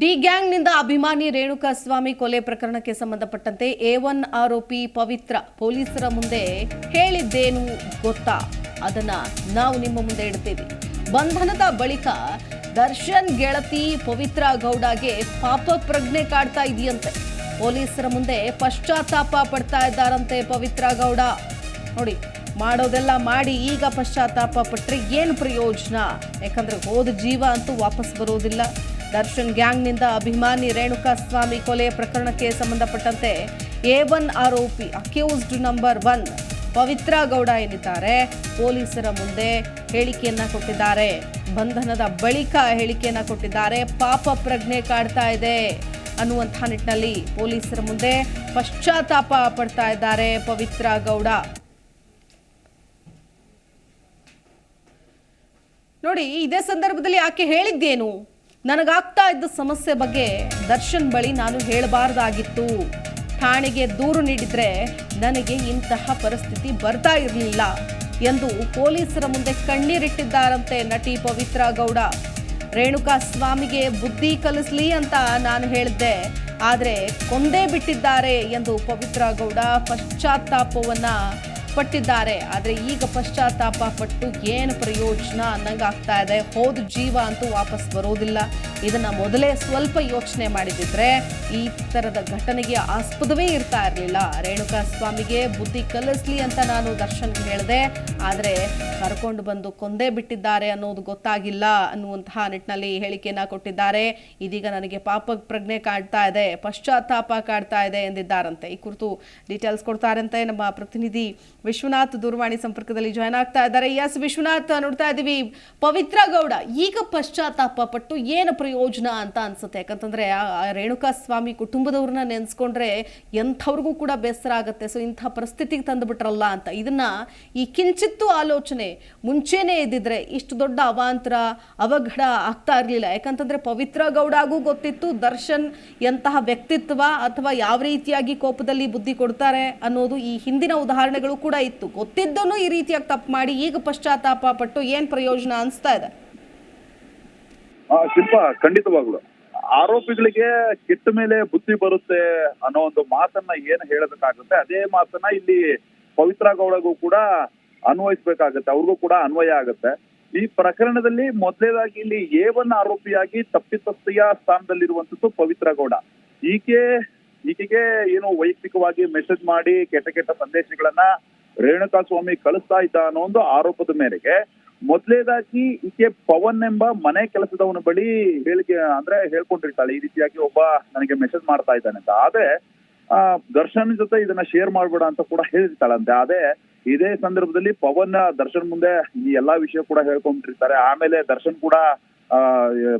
D ಗ್ಯಾಂಗ್ನಿಂದ ಅಭಿಮಾನಿ ರೇಣುಕಾ ಸ್ವಾಮಿ ಕೊಲೆ ಪ್ರಕರಣಕ್ಕೆ ಸಂಬಂಧಪಟ್ಟಂತೆ ಎ ಒನ್ ಆರೋಪಿ ಪವಿತ್ರ ಪೊಲೀಸರ ಮುಂದೆ ಹೇಳಿದ್ದೇನು ಗೊತ್ತಾ? ಅದನ್ನ ನಾವು ನಿಮ್ಮ ಮುಂದೆ ಇಡ್ತೀವಿ. ಬಂಧನದ ಬಳಿಕ ದರ್ಶನ್ ಗೆಳತಿ ಪವಿತ್ರ ಗೌಡಗೆ ಪಾಪ ಪ್ರಜ್ಞೆ ಕಾಡ್ತಾ ಇದೆಯಂತೆ. ಪೊಲೀಸರ ಮುಂದೆ ಪಶ್ಚಾತ್ತಾಪ ಪಡ್ತಾ ಇದ್ದಾರಂತೆ ಪವಿತ್ರ ಗೌಡ. ನೋಡಿ, ಮಾಡೋದೆಲ್ಲ ಮಾಡಿ ಈಗ ಪಶ್ಚಾತ್ತಾಪ ಪಟ್ಟರೆ ಏನು ಪ್ರಯೋಜನ? ಯಾಕಂದ್ರೆ ಹೋದ ಜೀವ ಅಂತೂ ವಾಪಸ್ ಬರೋದಿಲ್ಲ. ದರ್ಶನ್ ಗ್ಯಾಂಗ್ನಿಂದ ಅಭಿಮಾನಿ ರೇಣುಕಾ ಸ್ವಾಮಿ ಕೊಲೆ ಪ್ರಕರಣಕ್ಕೆ ಸಂಬಂಧಪಟ್ಟಂತೆ ಎ ಒನ್ ಆರೋಪಿ accused number one Pavithra Gowda ಏನಿದ್ದಾರೆ ಪೊಲೀಸರ ಮುಂದೆ ಹೇಳಿಕೆಯನ್ನ ಕೊಟ್ಟಿದ್ದಾರೆ. ಬಂಧನದ ಬಳಿಕ ಹೇಳಿಕೆಯನ್ನ ಕೊಟ್ಟಿದ್ದಾರೆ. ಪಾಪ ಪ್ರಜ್ಞೆ ಕಾಡ್ತಾ ಇದೆ ಅನ್ನುವಂಥ ನಿಟ್ಟಿನಲ್ಲಿ ಪೊಲೀಸರ ಮುಂದೆ ಪಶ್ಚಾತ್ತಾಪ ಪಡ್ತಾ ಇದ್ದಾರೆ ಪವಿತ್ರ ಗೌಡ. ನೋಡಿ, ಇದೇ ಸಂದರ್ಭದಲ್ಲಿ ಆಕೆ ಹೇಳಿದ್ದೇನು? ನನಗಾಗ್ತಾ ಇದ್ದ ಸಮಸ್ಯೆ ಬಗ್ಗೆ ದರ್ಶನ್ ಬಳಿ ನಾನು ಹೇಳಬಾರ್ದಾಗಿತ್ತು. ಠಾಣೆಗೆ ದೂರು ನೀಡಿದ್ರೆ ನನಗೆ ಇಂತಹ ಪರಿಸ್ಥಿತಿ ಬರ್ತಾ ಇರಲಿಲ್ಲ ಎಂದು ಪೊಲೀಸರ ಮುಂದೆ ಕಣ್ಣೀರಿಟ್ಟಿದ್ದಾರಂತೆ ನಟಿ ಪವಿತ್ರ ಗೌಡ. ರೇಣುಕಾ ಸ್ವಾಮಿಗೆ ಬುದ್ಧಿ ಕಲಿಸ್ಲಿ ಅಂತ ನಾನು ಹೇಳಿದ್ದೆ. ಆದರೆ ಕೊಂದೇ ಬಿಟ್ಟಿದ್ದಾರೆ ಎಂದು ಪವಿತ್ರ ಗೌಡ ಪಶ್ಚಾತ್ತಾಪವನ್ನ ಪಟ್ಟಿದ್ದಾರೆ. ಆದರೆ ಈಗ ಪಶ್ಚಾತ್ತಾಪ ಪಟ್ಟು ಏನು ಪ್ರಯೋಜನ? ಅನ್ನಂಗಾಗ್ತಾ ಇದೆ. ಹೋದ ಜೀವ ಅಂತೂ ವಾಪಸ್ ಬರೋದಿಲ್ಲ. ಇದನ್ನು ಮೊದಲೇ ಸ್ವಲ್ಪ ಯೋಚನೆ ಮಾಡಿದಿದ್ರೆ ಈ ಥರದ ಘಟನೆಗೆ ಆಸ್ಪದವೇ ಇರ್ತಾ ಇರಲಿಲ್ಲ. ರೇಣುಕಾ ಸ್ವಾಮಿಗೆ ಬುದ್ಧಿ ಕಲಿಸ್ಲಿ ಅಂತ ನಾನು ದರ್ಶನ್ ಹೇಳಿದೆ. ಆದರೆ ಕರ್ಕೊಂಡು ಬಂದು ಕೊಂದೇ ಬಿಟ್ಟಿದ್ದಾರೆ ಅನ್ನೋದು ಗೊತ್ತಾಗಿಲ್ಲ ಅನ್ನುವಂತಹ ನಿಟ್ಟಿನಲ್ಲಿ ಹೇಳಿಕೆಯನ್ನ ಕೊಟ್ಟಿದ್ದಾರೆ. ಇದೀಗ ನನಗೆ ಪಾಪ ಪ್ರಜ್ಞೆ ಕಾಡ್ತಾ ಇದೆ. ಪಶ್ಚಾತ್ತಾಪ ಕಾಡ್ತಾ ಇದೆ ಎಂದಿದ್ದಾರಂತೆ. ಈ ಕುರಿತು ಡೀಟೇಲ್ಸ್ ಕೊಡ್ತಾರಂತೆ ನಮ್ಮ ಪ್ರತಿನಿಧಿ ವಿಶ್ವನಾಥ್ ದೂರವಾಣಿ ಸಂಪರ್ಕದಲ್ಲಿ ಜಾಯ್ನ್ ಆಗ್ತಾ ಇದ್ದಾರೆ. ಎಸ್ ವಿಶ್ವನಾಥ್ ನೋಡ್ತಾ ಇದ್ದೀವಿ. ಪವಿತ್ರ ಗೌಡ, ಈಗ ಪಶ್ಚಾತ್ತಾಪ ಪಟ್ಟು ಏನು ಪ್ರಯೋಜನ ಅಂತ ಅನ್ಸುತ್ತೆ? ಯಾಕಂತಂದ್ರೆ ರೇಣುಕಾ ಸ್ವಾಮಿ ಕುಟುಂಬದವ್ರನ್ನ ನೆನೆಸ್ಕೊಂಡ್ರೆ ಎಂಥವ್ರಿಗೂ ಕೂಡ ಬೇಸರ ಆಗುತ್ತೆ. ಸೊ ಇಂಥ ಪರಿಸ್ಥಿತಿಗೆ ತಂದುಬಿಟ್ರಲ್ಲ ಅಂತ. ಇದನ್ನ ಈ ಕಿಂಚಿತ್ತು ಆಲೋಚನೆ ಮುಂಚೆನೇ ಇದ್ದಿದ್ರೆ ಇಷ್ಟು ದೊಡ್ಡ ಅವಾಂತರ, ಅವಘಡ ಆಗ್ತಾ ಇರಲಿಲ್ಲ. ಯಾಕಂತಂದ್ರೆ ಪವಿತ್ರ ಗೌಡಗೂ ಗೊತ್ತಿತ್ತು, ದರ್ಶನ್ ಎಂತಹ ವ್ಯಕ್ತಿತ್ವ ಅಥವಾ ಯಾವ ರೀತಿಯಾಗಿ ಕೋಪದಲ್ಲಿ ಬುದ್ಧಿ ಕೊಡ್ತಾರೆ ಅನ್ನೋದು ಈ ಹಿಂದಿನ ಉದಾಹರಣೆಗಳು ಕೂಡ ಇತ್ತು. ಗೊತ್ತಿದ್ದನು ಈ ರೀತಿಯಾಗಿ ತಪ್ಪು ಮಾಡಿ ಈಗ ಪಶ್ಚಾತ್ತಾಪ ಪಟ್ಟು ಏನ್ ಪ್ರಯೋಜನ ಅನಿಸ್ತಾ ಇದೆ? ಶಿಲ್ಪ, ಖಂಡಿತವಾಗ್ಲು. ಆರೋಪಿಗಳಿಗೆ ಕೆಟ್ಟ ಮೇಲೆ ಬುದ್ಧಿ ಬರುತ್ತೆ ಅನ್ನೋ ಒಂದು ಮಾತನ್ನ ಏನ್ ಹೇಳಬೇಕಾಗುತ್ತೆ, ಅದೇ ಮಾತನ್ನ ಇಲ್ಲಿ ಪವಿತ್ರ ಗೌಡಗೂ ಕೂಡ ಅನ್ವಯಿಸ್ಬೇಕಾಗತ್ತೆ, ಅವ್ರಿಗೂ ಕೂಡ ಅನ್ವಯ ಆಗುತ್ತೆ. ಈ ಪ್ರಕರಣದಲ್ಲಿ ಮೊದಲೇದಾಗಿ ಇಲ್ಲಿ ಎ ಆರೋಪಿಯಾಗಿ ತಪ್ಪಿತಸ್ಥೆಯ ಸ್ಥಾನದಲ್ಲಿರುವಂತದ್ದು ಪವಿತ್ರ ಗೌಡ. ಈಕೆ, ಈಕೆಗೆ ಏನು ವೈಯಕ್ತಿಕವಾಗಿ ಮೆಸೇಜ್ ಮಾಡಿ ಕೆಟ್ಟ ಕೆಟ್ಟ ಸಂದೇಶಗಳನ್ನ ರೇಣುಕಾ ಸ್ವಾಮಿ ಕಳಿಸ್ತಾ ಇದ್ದ ಅನ್ನೋ ಒಂದು ಆರೋಪದ ಮೇರೆಗೆ ಮೊದಲೇದಾಗಿ ಈಕೆ ಪವನ್ ಎಂಬ ಮನೆ ಕೆಲಸದವನ ಬಳಿ ಹೇಳಿಕೆ, ಅಂದ್ರೆ ಹೇಳ್ಕೊಂಡಿರ್ತಾಳೆ. ಈ ರೀತಿಯಾಗಿ ಒಬ್ಬ ನನಗೆ ಮೆಸೇಜ್ ಮಾಡ್ತಾ ಇದ್ದಾನೆ ಅಂತ. ಆದ್ರೆ, ಆ, ದರ್ಶನ್ ಜೊತೆ ಇದನ್ನ ಶೇರ್ ಮಾಡ್ಬೇಡ ಅಂತ ಕೂಡ ಹೇಳಿರ್ತಾಳಂತೆ. ಅದೇ ಇದೇ ಸಂದರ್ಭದಲ್ಲಿ ಪವನ್ ದರ್ಶನ್ ಮುಂದೆ ಈ ಎಲ್ಲಾ ವಿಷಯ ಕೂಡ ಹೇಳ್ಕೊಂಡಿರ್ತಾರೆ ಆಮೇಲೆ ದರ್ಶನ್ ಕೂಡ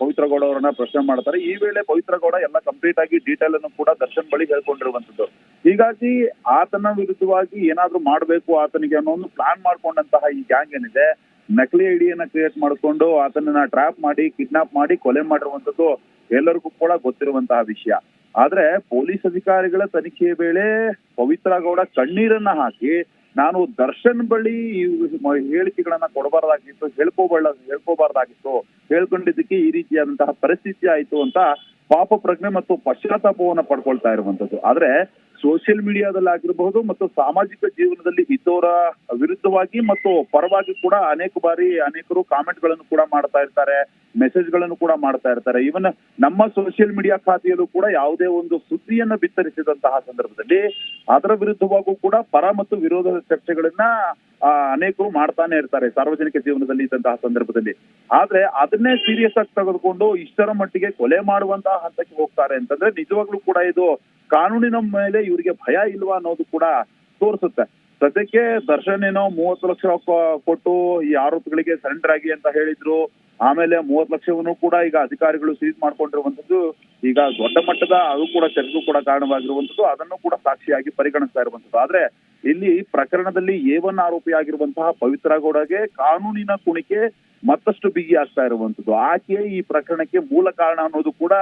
ಪವಿತ್ರ ಗೌಡ ಅವರನ್ನ ಪ್ರಶ್ನೆ ಮಾಡ್ತಾರೆ. ಈ ವೇಳೆ ಪವಿತ್ರ ಗೌಡ ಎಲ್ಲ ಕಂಪ್ಲೀಟ್ ಆಗಿ ಡೀಟೇಲ್ ಅನ್ನು ಕೂಡ ದರ್ಶನ್ ಬಳಿ ಹೇಳ್ಕೊಂಡಿರುವಂತದ್ದು. ಹೀಗಾಗಿ ಆತನ ವಿರುದ್ಧವಾಗಿ ಏನಾದ್ರೂ ಮಾಡ್ಬೇಕು ಆತನಿಗೆ ಅನ್ನೋ ಒಂದು ಪ್ಲಾನ್ ಮಾಡ್ಕೊಂಡಂತಹ ಈ ಗ್ಯಾಂಗ್ ಏನಿದೆ, ನಕಲಿ ಐಡಿಯನ್ನ ಕ್ರಿಯೇಟ್ ಮಾಡ್ಕೊಂಡು ಆತನನ್ನ ಟ್ರ್ಯಾಪ್ ಮಾಡಿ ಕಿಡ್ನಾಪ್ ಮಾಡಿ, ಕೊಲೆ ಮಾಡಿರುವಂತದ್ದು ಎಲ್ಲರಿಗೂ ಕೂಡ ಗೊತ್ತಿರುವಂತಹ ವಿಷಯ. ಆದ್ರೆ ಪೊಲೀಸ್ ಅಧಿಕಾರಿಗಳ ತನಿಖೆಯ ವೇಳೆ ಪವಿತ್ರ ಗೌಡ ಕಣ್ಣೀರನ್ನ ಹಾಕಿ ನಾನು ದರ್ಶನ್ ಬಳಿ ಹೇಳಿಕೆಗಳನ್ನ ಕೊಡಬಾರ್ದಾಗಿತ್ತು, ಹೇಳ್ಕೋಬಾರ್ದ, ಹೇಳ್ಕೋಬಾರ್ದಾಗಿತ್ತು, ಹೇಳ್ಕೊಂಡಿದ್ದಕ್ಕೆ ಈ ರೀತಿಯಾದಂತಹ ಪರಿಸ್ಥಿತಿ ಆಯ್ತು ಅಂತ ಪಾಪ ಪ್ರಜ್ಞೆ ಮತ್ತು ಪಶ್ಚಾತ್ತಾಪವನ್ನ ಪಡ್ಕೊಳ್ತಾ ಇರುವಂತದ್ದು. ಆದ್ರೆ ಸೋಷಿಯಲ್ ಮೀಡಿಯಾದಲ್ಲಿ ಆಗಿರಬಹುದು ಮತ್ತು ಸಾಮಾಜಿಕ ಜೀವನದಲ್ಲಿ ಇದ್ದವರ ವಿರುದ್ಧವಾಗಿ ಮತ್ತು ಪರವಾಗಿ ಕೂಡ ಅನೇಕ ಬಾರಿ ಅನೇಕರು ಕಾಮೆಂಟ್ಗಳನ್ನು ಕೂಡ ಮಾಡ್ತಾ ಇರ್ತಾರೆ ಮೆಸೇಜ್ಗಳನ್ನು ಕೂಡ ಮಾಡ್ತಾ ಇರ್ತಾರೆ. ಇವನ್ ನಮ್ಮ ಸೋಷಿಯಲ್ ಮೀಡಿಯಾ ಖಾತೆಯಲ್ಲೂ ಕೂಡ ಯಾವುದೇ ಒಂದು ಸುದ್ದಿಯನ್ನ ಬಿತ್ತರಿಸಿದಂತಹ ಸಂದರ್ಭದಲ್ಲಿ ಅದರ ವಿರುದ್ಧವಾಗೂ ಕೂಡ ಪರ ಮತ್ತು ವಿರೋಧದ ಚರ್ಚೆಗಳನ್ನ ಅನೇಕರು ಮಾಡ್ತಾನೆ ಇರ್ತಾರೆ ಸಾರ್ವಜನಿಕ ಜೀವನದಲ್ಲಿ ಇದ್ದಂತಹ ಸಂದರ್ಭದಲ್ಲಿ. ಆದ್ರೆ ಅದನ್ನೇ ಸೀರಿಯಸ್ ಆಗಿ ತೆಗೆದುಕೊಂಡು ಇಷ್ಟರ ಮಟ್ಟಿಗೆ ಕೊಲೆ ಮಾಡುವಂತಹ ಹಂತಕ್ಕೆ ಹೋಗ್ತಾರೆ ಅಂತಂದ್ರೆ ನಿಜವಾಗ್ಲೂ ಕೂಡ ಇದು ಕಾನೂನಿನ ಮೇಲೆ ಇವರಿಗೆ ಭಯ ಇಲ್ವಾ ಅನ್ನೋದು ಕೂಡ ತೋರಿಸುತ್ತೆ. ಸದ್ಯಕ್ಕೆ ದರ್ಶನ್ ಏನೋ ಮೂವತ್ತು ಲಕ್ಷ ಕೊಟ್ಟು ಈ ಆರೋಪಗಳಿಗೆ ಸರೆಂಡರ್ ಆಗಿ ಅಂತ ಹೇಳಿದ್ರು. ಆಮೇಲೆ ಮೂವತ್ತು ಲಕ್ಷವನ್ನು ಕೂಡ ಈಗ ಅಧಿಕಾರಿಗಳು ಸೀಸ್ ಮಾಡ್ಕೊಂಡಿರುವಂತದ್ದು ಈಗ ದೊಡ್ಡ ಮಟ್ಟದ ಅದು ಕೂಡ ಚರ್ಚೆಗೂ ಕೂಡ ಕಾರಣವಾಗಿರುವಂತದ್ದು ಅದನ್ನು ಕೂಡ ಸಾಕ್ಷಿಯಾಗಿ ಪರಿಗಣಿಸ್ತಾ ಇರುವಂತದ್ದು ಆದ್ರೆ ಇಲ್ಲಿ ಪ್ರಕರಣದಲ್ಲಿ ಎ ಒನ್ ಆರೋಪಿ ಆಗಿರುವಂತಹ ಪವಿತ್ರ ಗೌಡಗೆ ಕಾನೂನಿನ ಕುಣಿಕೆ ಮತ್ತಷ್ಟು ಬಿಗಿ ಆಗ್ತಾ ಇರುವಂತದ್ದು ಆಕೆ ಈ ಪ್ರಕರಣಕ್ಕೆ ಮೂಲ ಕಾರಣ ಅನ್ನೋದು ಕೂಡ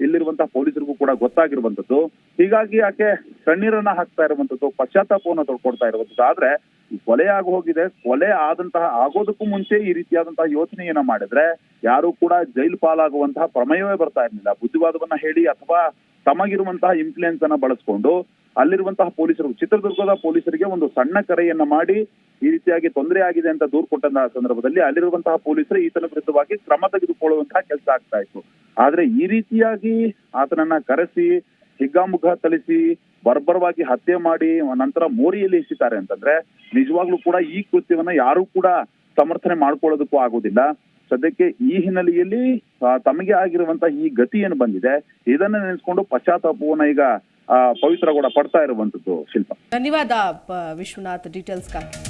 ಇಲ್ಲಿರುವಂತಹ ಪೊಲೀಸರಿಗೂ ಕೂಡ ಗೊತ್ತಾಗಿರುವಂತದ್ದು ಹೀಗಾಗಿ ಆಕೆ ಕಣ್ಣೀರನ್ನ ಹಾಕ್ತಾ ಇರುವಂತದ್ದು ಪಶ್ಚಾತ್ತಾಪವನ್ನು ತೊಡ್ಕೊಡ್ತಾ ಇರುವಂತದ್ದು ಆದ್ರೆ ಕೊಲೆ ಆಗಿ ಹೋಗಿದೆ. ಕೊಲೆ ಆದಂತಹ ಆಗೋದಕ್ಕೂ ಮುಂಚೆ ಈ ರೀತಿಯಾದಂತಹ ಯೋಚನೆಯನ್ನ ಮಾಡಿದ್ರೆ ಯಾರು ಕೂಡ ಜೈಲು ಪಾಲಾಗುವಂತಹ ಪ್ರಮೇಯವೇ ಬರ್ತಾ ಇರಲಿಲ್ಲ. ಬುದ್ಧಿವಾದವನ್ನ ಹೇಳಿ ಅಥವಾ ತಮಗಿರುವಂತಹ ಇನ್ಫ್ಲೂಯೆನ್ಸ್ ಅನ್ನ ಬಳಸ್ಕೊಂಡು ಅಲ್ಲಿರುವಂತಹ ಪೊಲೀಸರು, ಚಿತ್ರದುರ್ಗದ ಪೊಲೀಸರಿಗೆ ಒಂದು ಸಣ್ಣ ಕರೆಯನ್ನ ಮಾಡಿ ಈ ರೀತಿಯಾಗಿ ತೊಂದರೆ ಆಗಿದೆ ಅಂತ ದೂರು ಕೊಟ್ಟಂತಹ ಸಂದರ್ಭದಲ್ಲಿ ಅಲ್ಲಿರುವಂತಹ ಪೊಲೀಸರು ಈತನ ವಿರುದ್ಧವಾಗಿ ಕ್ರಮ ತೆಗೆದುಕೊಳ್ಳುವಂತಹ ಕೆಲಸ ಆಗ್ತಾ ಇತ್ತು. ಆದ್ರೆ ಈ ರೀತಿಯಾಗಿ ಆತನನ್ನ ಕರೆಸಿ ಹಿಗ್ಗಾಮುಗ್ಗ ಥಳಿಸಿ ಬರ್ಬರವಾಗಿ ಹತ್ಯೆ ಮಾಡಿ ನಂತರ ಮೋರಿಯಲ್ಲಿ ಎಸಿತಾರೆ ಅಂತಂದ್ರೆ ನಿಜವಾಗ್ಲೂ ಕೂಡ ಈ ಕೃತ್ಯವನ್ನ ಯಾರು ಕೂಡ ಸಮರ್ಥನೆ ಮಾಡ್ಕೊಳ್ಳೋದಕ್ಕೂ ಆಗುದಿಲ್ಲ ಸದ್ಯಕ್ಕೆ ಈ ಹಿನ್ನೆಲೆಯಲ್ಲಿ ತಮಗೆ ಆಗಿರುವಂತಹ ಈ ಗತಿ ಏನು ಬಂದಿದೆ, ಇದನ್ನ ನೆನೆಸ್ಕೊಂಡು ಪಶ್ಚಾತ್ತಾಪವನ್ನ ಈಗ ಪವಿತ್ರ ಕೂಡ ಪಡ್ತಾ ಇರುವಂತದ್ದು ಶಿಲ್ಪ. ಧನ್ಯವಾದ ವಿಶ್ವನಾಥ್. ಡೀಟೇಲ್ಸ್ಗಾಗಿ